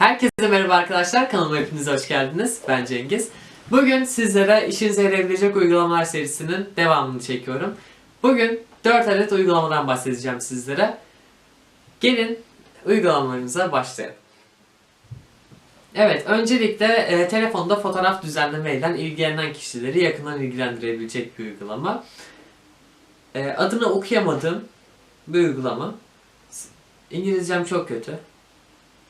Herkese merhaba arkadaşlar. Kanalıma hepiniz hoş geldiniz. Ben Cengiz. Bugün sizlere işinize yarayabilecek uygulamalar serisinin devamını çekiyorum. Bugün 4 adet uygulamadan bahsedeceğim sizlere. Gelin uygulamalarımıza başlayalım. Evet, öncelikle e, telefonda fotoğraf düzenlemeyle ilgilenen kişileri yakından ilgilendirebilecek bir uygulama. E, adını okuyamadığım bir uygulama. İngilizcem çok kötü.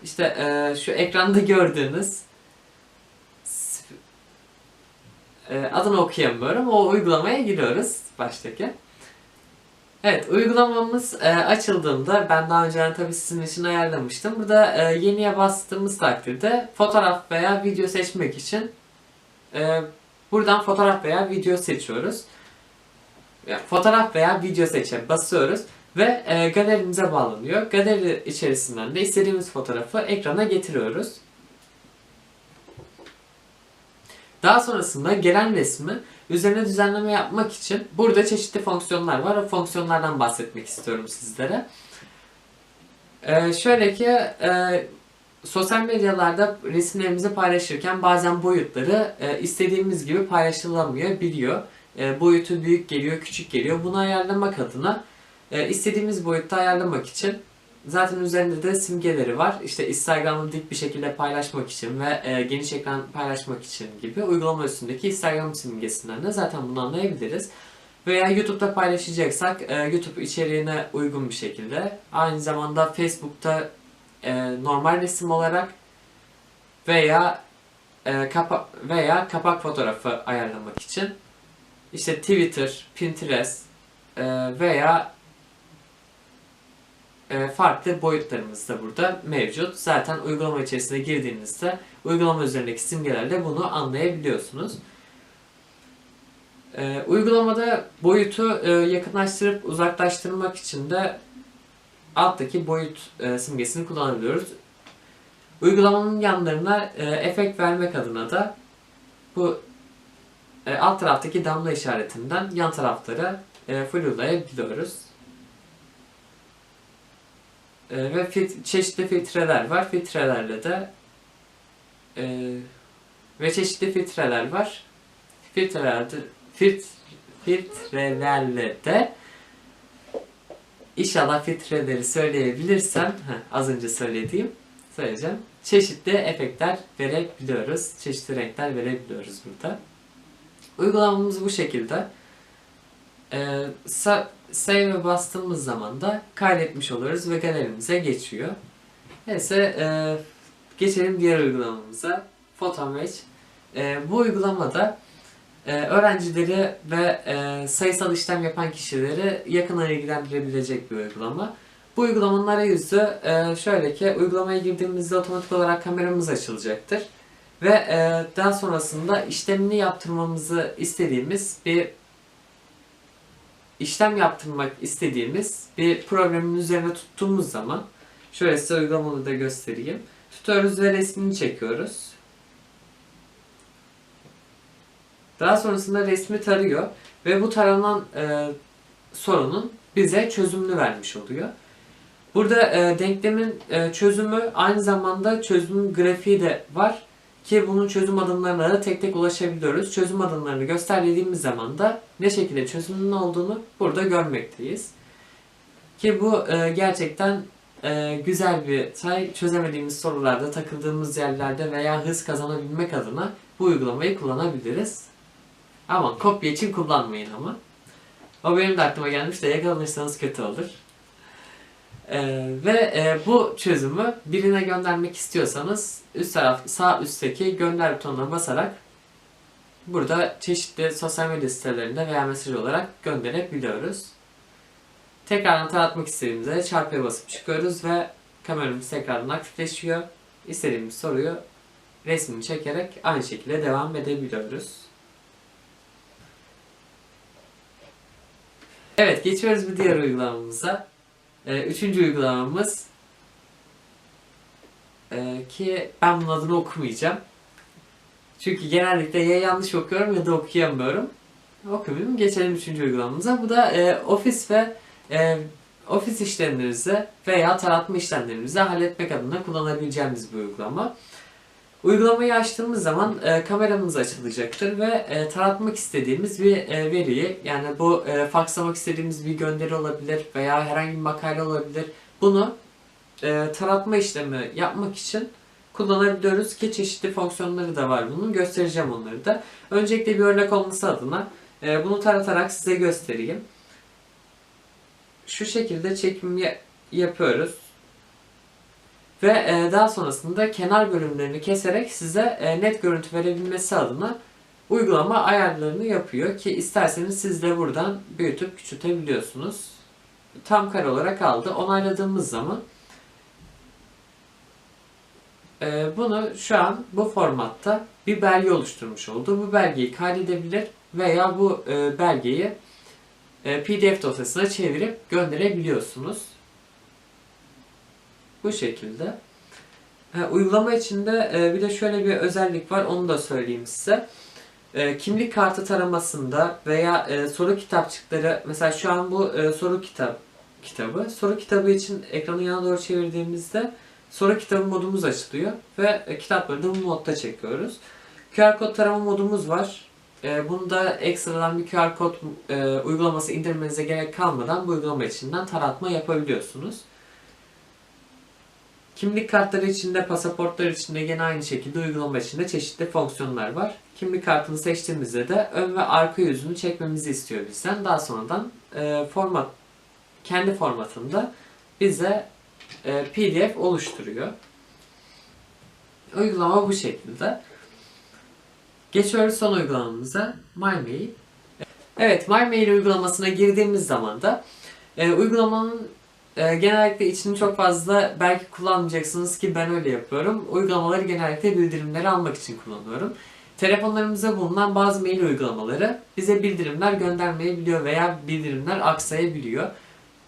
İşte e, şu ekranda gördüğünüz e, adını okuyamıyorum. O uygulamaya giriyoruz baştaki. Evet uygulamamız e, açıldığında ben daha önceden tabii sizin için ayarlamıştım. Burada e, yeniye bastığımız takdirde fotoğraf veya video seçmek için e, buradan fotoğraf veya video seçiyoruz. Yani fotoğraf veya video seçe basıyoruz ve e, galerimize bağlanıyor. Galeri içerisinden de istediğimiz fotoğrafı ekrana getiriyoruz. Daha sonrasında gelen resmi üzerine düzenleme yapmak için burada çeşitli fonksiyonlar var. O fonksiyonlardan bahsetmek istiyorum sizlere. Ee, şöyle ki e, sosyal medyalarda resimlerimizi paylaşırken bazen boyutları e, istediğimiz gibi paylaşılamıyor, biliyor. E, boyutu büyük geliyor, küçük geliyor. Bunu ayarlamak adına e, istediğimiz boyutta ayarlamak için zaten üzerinde de simgeleri var. İşte Instagram'ı dik bir şekilde paylaşmak için ve e, geniş ekran paylaşmak için gibi uygulama üstündeki Instagram simgesinden de zaten bunu anlayabiliriz. Veya YouTube'da paylaşacaksak e, YouTube içeriğine uygun bir şekilde aynı zamanda Facebook'ta e, normal resim olarak veya e, kapa veya kapak fotoğrafı ayarlamak için işte Twitter, Pinterest veya farklı boyutlarımız da burada mevcut. Zaten uygulama içerisine girdiğinizde uygulama üzerindeki simgelerle bunu anlayabiliyorsunuz. E, uygulamada boyutu e, yakınlaştırıp uzaklaştırmak için de alttaki boyut e, simgesini kullanabiliyoruz. Uygulamanın yanlarına e, efekt vermek adına da bu e, alt taraftaki damla işaretinden yan taraflara e, flulayabiliyoruz. E, ve fit, çeşitli filtreler var. Filtrelerle de e, ve çeşitli filtreler var. Filtrelerde filt, filtrelerle de inşallah filtreleri söyleyebilirsem heh, az önce söylediğim söyleyeceğim. Çeşitli efektler verebiliyoruz. Çeşitli renkler verebiliyoruz burada. Uygulamamız bu şekilde. Ee, sa- save'e bastığımız zaman da kaydetmiş oluyoruz ve galerimize geçiyor. Neyse e, geçelim diğer uygulamamıza. Photomatch. E, bu uygulamada e, öğrencileri ve e, sayısal işlem yapan kişileri yakından ilgilendirebilecek bir uygulama. Bu uygulamanın arayüzü e, şöyle ki uygulamaya girdiğimizde otomatik olarak kameramız açılacaktır. Ve e, daha sonrasında işlemini yaptırmamızı istediğimiz bir işlem yaptırmak istediğimiz bir programın üzerine tuttuğumuz zaman şöyle size uygulamayı da göstereyim. Tutuyoruz ve resmini çekiyoruz. Daha sonrasında resmi tarıyor ve bu taranan e, sorunun bize çözümünü vermiş oluyor. Burada e, denklemin e, çözümü aynı zamanda çözümün grafiği de var ki bunun çözüm adımlarına da tek tek ulaşabiliyoruz. Çözüm adımlarını gösterdiğimiz zaman da ne şekilde çözümün olduğunu burada görmekteyiz. Ki bu e, gerçekten e, güzel bir say. Çözemediğimiz sorularda, takıldığımız yerlerde veya hız kazanabilmek adına bu uygulamayı kullanabiliriz. Ama kopya için kullanmayın ama. O benim de aklıma gelmiş de yakalanırsanız kötü olur. Ee, ve e, bu çözümü birine göndermek istiyorsanız üst taraf sağ üstteki gönder butonuna basarak burada çeşitli sosyal medya sitelerinde veya mesaj olarak gönderebiliyoruz. Tekrardan taratmak istediğimizde çarpıya basıp çıkıyoruz ve kameramız tekrardan aktifleşiyor. İstediğimiz soruyu resmini çekerek aynı şekilde devam edebiliyoruz. Evet geçiyoruz bir diğer uygulamamıza. Ee, üçüncü uygulamamız ee, ki ben bunun adını okumayacağım. Çünkü genellikle ya yanlış okuyorum ya da okuyamıyorum. Okumayayım. Geçelim üçüncü uygulamamıza. Bu da e, Office ve e, ofis işlemlerinizi veya taratma işlemlerinizi halletmek adına kullanabileceğimiz bir uygulama. Uygulamayı açtığımız zaman e, kameramız açılacaktır ve e, taratmak istediğimiz bir e, veriyi yani bu e, fakslamak istediğimiz bir gönderi olabilir veya herhangi bir makale olabilir. Bunu e, taratma işlemi yapmak için kullanabiliyoruz ki çeşitli fonksiyonları da var bunun. Göstereceğim onları da. Öncelikle bir örnek olması adına e, bunu taratarak size göstereyim. Şu şekilde çekim ya- yapıyoruz. Ve e, daha sonrasında kenar bölümlerini keserek size e, net görüntü verebilmesi adına uygulama ayarlarını yapıyor ki isterseniz siz de buradan büyütüp küçültebiliyorsunuz. Tam kare olarak aldı. Onayladığımız zaman e, bunu şu an bu formatta bir belge oluşturmuş oldu. Bu belgeyi kaydedebilir veya bu belgeyi PDF dosyasına çevirip gönderebiliyorsunuz. Bu şekilde. Ha, uygulama içinde e, bir de şöyle bir özellik var. Onu da söyleyeyim size. E, kimlik kartı taramasında veya e, soru kitapçıkları mesela şu an bu e, soru kitap kitabı. Soru kitabı için ekranı yana doğru çevirdiğimizde soru kitabı modumuz açılıyor ve e, kitapları da bu modda çekiyoruz. QR kod tarama modumuz var. E, bunu da ekstradan bir QR kod e, uygulaması indirmenize gerek kalmadan bu uygulama içinden taratma yapabiliyorsunuz. Kimlik kartları içinde, pasaportlar içinde gene aynı şekilde uygulama içinde çeşitli fonksiyonlar var. Kimlik kartını seçtiğimizde de ön ve arka yüzünü çekmemizi istiyor bizden. Daha sonradan e, format kendi formatında bize e, PDF oluşturuyor. Uygulama bu şekilde. Geçiyoruz son uygulamamıza. MyMail. Evet, MyMail uygulamasına girdiğimiz zaman da e, uygulamanın e, genellikle içini çok fazla belki kullanmayacaksınız ki ben öyle yapıyorum. Uygulamaları genellikle bildirimleri almak için kullanıyorum. Telefonlarımızda bulunan bazı mail uygulamaları bize bildirimler göndermeyebiliyor veya bildirimler aksayabiliyor.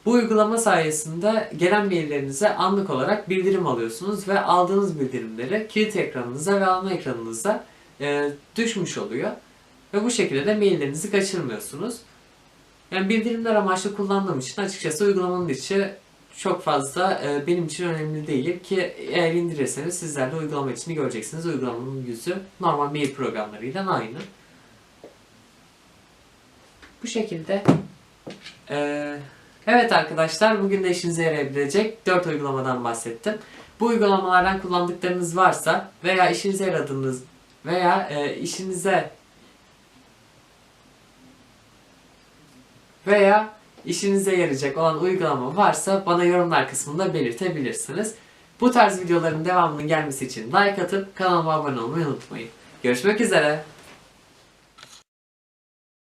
Bu uygulama sayesinde gelen maillerinize anlık olarak bildirim alıyorsunuz ve aldığınız bildirimleri kilit ekranınıza ve ana ekranınıza e, düşmüş oluyor. Ve bu şekilde de maillerinizi kaçırmıyorsunuz. Yani bildirimler amaçlı kullandığım için açıkçası uygulamanın içi çok fazla e, benim için önemli değil ki eğer indirirseniz sizler de uygulama içini göreceksiniz. Uygulamanın yüzü normal mail programlarıyla aynı. Bu şekilde e, evet arkadaşlar bugün de işinize yarayabilecek 4 uygulamadan bahsettim. Bu uygulamalardan kullandıklarınız varsa veya işinize yaradığınız veya e, işinize veya işinize yarayacak olan uygulama varsa bana yorumlar kısmında belirtebilirsiniz. Bu tarz videoların devamının gelmesi için like atıp kanalıma abone olmayı unutmayın. Görüşmek üzere.